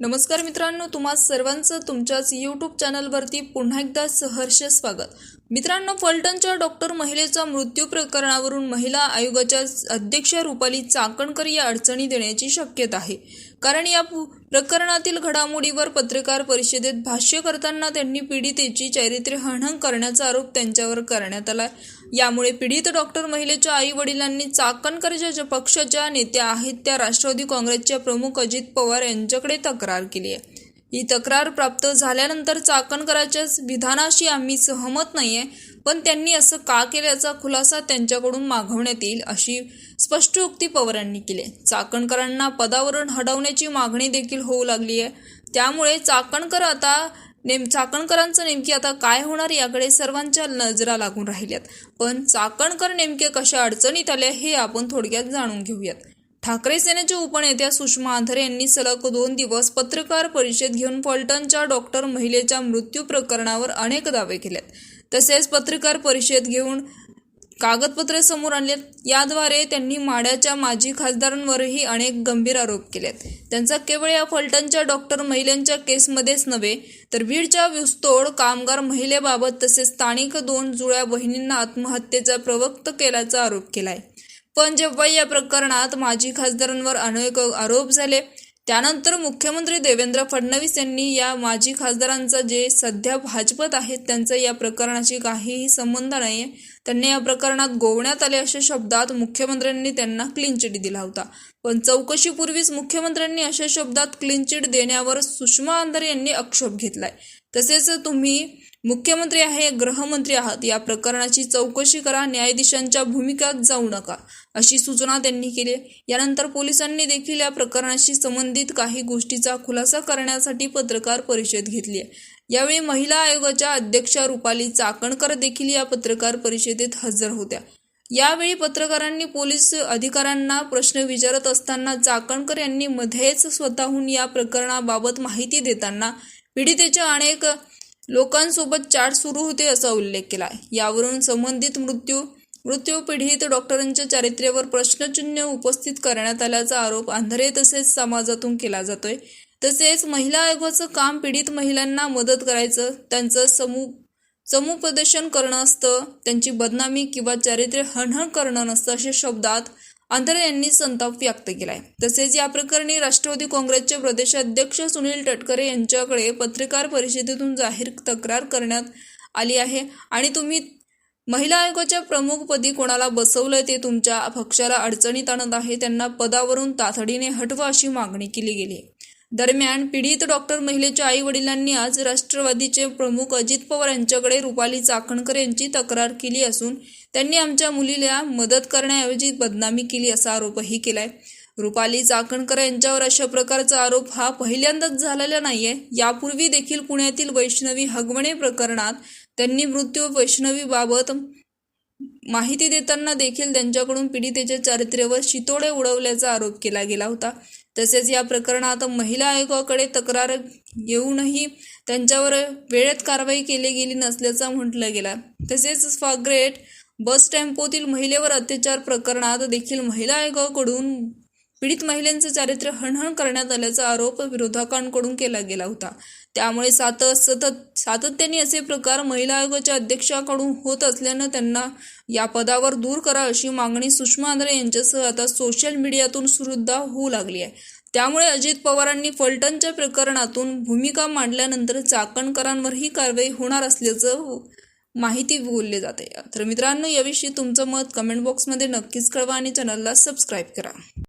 नमस्कार मित्रांनो तुम्हा सर्वांचं तुमच्याच यूट्यूब चॅनलवरती पुन्हा एकदा सहर्ष स्वागत. मित्रांनो फलटणच्या डॉक्टर महिलेचा मृत्यू प्रकरणावरून महिला आयोगाच्या अध्यक्ष रुपाली चाकणकर या अडचणी देण्याची शक्यता आहे. कारण या पु- प्रकरणातील घडामोडीवर पत्रकार परिषदेत भाष्य करताना त्यांनी पीडितेची चारित्र्य हणहण करण्याचा आरोप त्यांच्यावर करण्यात आला आहे यामुळे पीडित डॉक्टर महिलेच्या आई वडिलांनी चाकणकरच्या ज्या पक्षाच्या नेत्या आहेत त्या राष्ट्रवादी काँग्रेसच्या प्रमुख अजित पवार यांच्याकडे तक्रार केली आहे ही तक्रार प्राप्त झाल्यानंतर चाकणकराच्या विधानाशी आम्ही सहमत नाही आहे पण त्यांनी असं का केल्याचा खुलासा त्यांच्याकडून मागवण्यात येईल अशी स्पष्टोक्ती पवारांनी केली आहे. चाकणकरांना पदावरून हटवण्याची मागणी देखील होऊ लागली आहे त्यामुळे चाकणकर आता नेम चाकणकरांचं नेमकी आता काय होणार याकडे सर्वांच्या नजरा लागून राहिल्यात. पण चाकणकर नेमके कशा अडचणीत आले हे आपण थोडक्यात जाणून घेऊयात. ठाकरे सेनेच्या उपनेत्या सुषमा आंधरे यांनी सलग दोन दिवस पत्रकार परिषद घेऊन फलटनच्या डॉक्टर महिलेच्या मृत्यू प्रकरणावर अनेक दावे केलेत. तसेच पत्रकार परिषद घेऊन कागदपत्रे समोर आणलेत. याद्वारे त्यांनी माड्याच्या माजी खासदारांवरही अनेक गंभीर आरोप केलेत. त्यांचा केवळ या फलटणच्या डॉक्टर महिलांच्या केसमध्येच नव्हे तर बीडच्या विस्तोड कामगार महिलेबाबत तसेच स्थानिक दोन जुळ्या बहिणींना आत्महत्येचा प्रवक्त केल्याचा आरोप केलाय. पण जेव्हा या प्रकरणात माजी खासदारांवर अनेक आरोप झाले त्यानंतर मुख्यमंत्री देवेंद्र फडणवीस यांनी या माजी खासदारांचा जे सध्या भाजपत आहेत त्यांचा या प्रकरणाशी काहीही संबंध नाही त्यांनी या प्रकरणात गोवण्यात आले अशा शब्दात मुख्यमंत्र्यांनी त्यांना क्लीन चिट दिला होता. पण चौकशीपूर्वीच मुख्यमंत्र्यांनी अशा शब्दात क्लीन चिट देण्यावर सुषमा अंधारे यांनी आक्षेप घेतलाय. तसेच तुम्ही मुख्यमंत्री आहे गृहमंत्री आहात. या प्रकरणाची चौकशी करा न्यायाधीशांच्या भूमिकात जाऊ नका अशी सूचना त्यांनी केली. यानंतर पोलिसांनी देखील या प्रकरणाशी संबंधित काही गोष्टीचा खुलासा करण्यासाठी पत्रकार परिषद घेतली आहे. यावेळी महिला आयोगाच्या अध्यक्षा रुपाली चाकणकर देखील या पत्रकार परिषदेत हजर होत्या. यावेळी पत्रकारांनी पोलीस अधिकाऱ्यांना प्रश्न विचारत असताना चाकणकर यांनी मध्येच स्वतःहून या प्रकरणाबाबत माहिती देताना पीडितेच्या अनेक लोकांसोबत चाट सुरू होते असा उल्लेख केला. यावरून संबंधित मृत्यू मृत्यू पिढीत डॉक्टरांच्या चारित्र्यावर प्रश्नचिन्ह उपस्थित करण्यात आल्याचा आरोप आंधळे तसेच समाजातून केला जातोय. तसेच महिला आयोगाचं काम पीडित महिलांना मदत करायचं त्यांचं समू समुपदेशन करणं असतं त्यांची बदनामी किंवा चारित्र्य हणहण करणं नसतं अशा शब्दात आंतरे यांनी संताप व्यक्त केलाय. तसेच या प्रकरणी राष्ट्रवादी काँग्रेसचे प्रदेशाध्यक्ष सुनील तटकरे यांच्याकडे पत्रकार परिषदेतून जाहीर तक्रार करण्यात आली आहे. आणि तुम्ही महिला आयोगाच्या प्रमुखपदी कोणाला बसवलंय ते तुमच्या पक्षाला अडचणीत आणत आहे त्यांना पदावरून तातडीने हटवा अशी मागणी केली गेली. आहे दरम्यान पीडित डॉक्टर महिलेच्या आई वडिलांनी आज राष्ट्रवादीचे प्रमुख अजित पवार यांच्याकडे रुपाली चाकणकर यांची तक्रार केली असून त्यांनी आमच्या मुलीला मदत करण्याऐवजी बदनामी केली असा आरोपही केलाय. रुपाली चाकणकर यांच्यावर अशा प्रकारचा आरोप हा पहिल्यांदाच झालेला नाहीये. यापूर्वी देखील पुण्यातील वैष्णवी हगवणे प्रकरणात त्यांनी मृत्यू वैष्णवीबाबत माहिती देताना देखील त्यांच्याकडून पीडितेच्या चारित्र्यावर शितोडे उडवल्याचा आरोप केला गेला होता. तसेच या प्रकरणात महिला आयोगाकडे तक्रार येऊनही त्यांच्यावर वेळेत कारवाई केली गेली नसल्याचा म्हटलं गेला. तसेच स्वाग्रेट बस टेम्पोतील महिलेवर अत्याचार प्रकरणात देखील महिला आयोगाकडून पीडित महिलांचं चारित्र्य हणहण करण्यात आल्याचा आरोप विरोधकांकडून केला गेला होता. त्यामुळे सात सतत सातत्याने असे प्रकार महिला आयोगाच्या अध्यक्षाकडून होत असल्यानं त्यांना या पदावर दूर करा अशी मागणी सुषमा आंध्रे यांच्यासह आता सोशल मीडियातून सुरुद्धा होऊ लागली आहे. त्यामुळे अजित पवारांनी फलटणच्या प्रकरणातून भूमिका मांडल्यानंतर चाकणकरांवरही कारवाई होणार असल्याचं माहिती बोलली जाते. तर मित्रांनो याविषयी तुमचं मत कमेंट बॉक्समध्ये नक्कीच कळवा आणि चॅनलला सबस्क्राईब करा.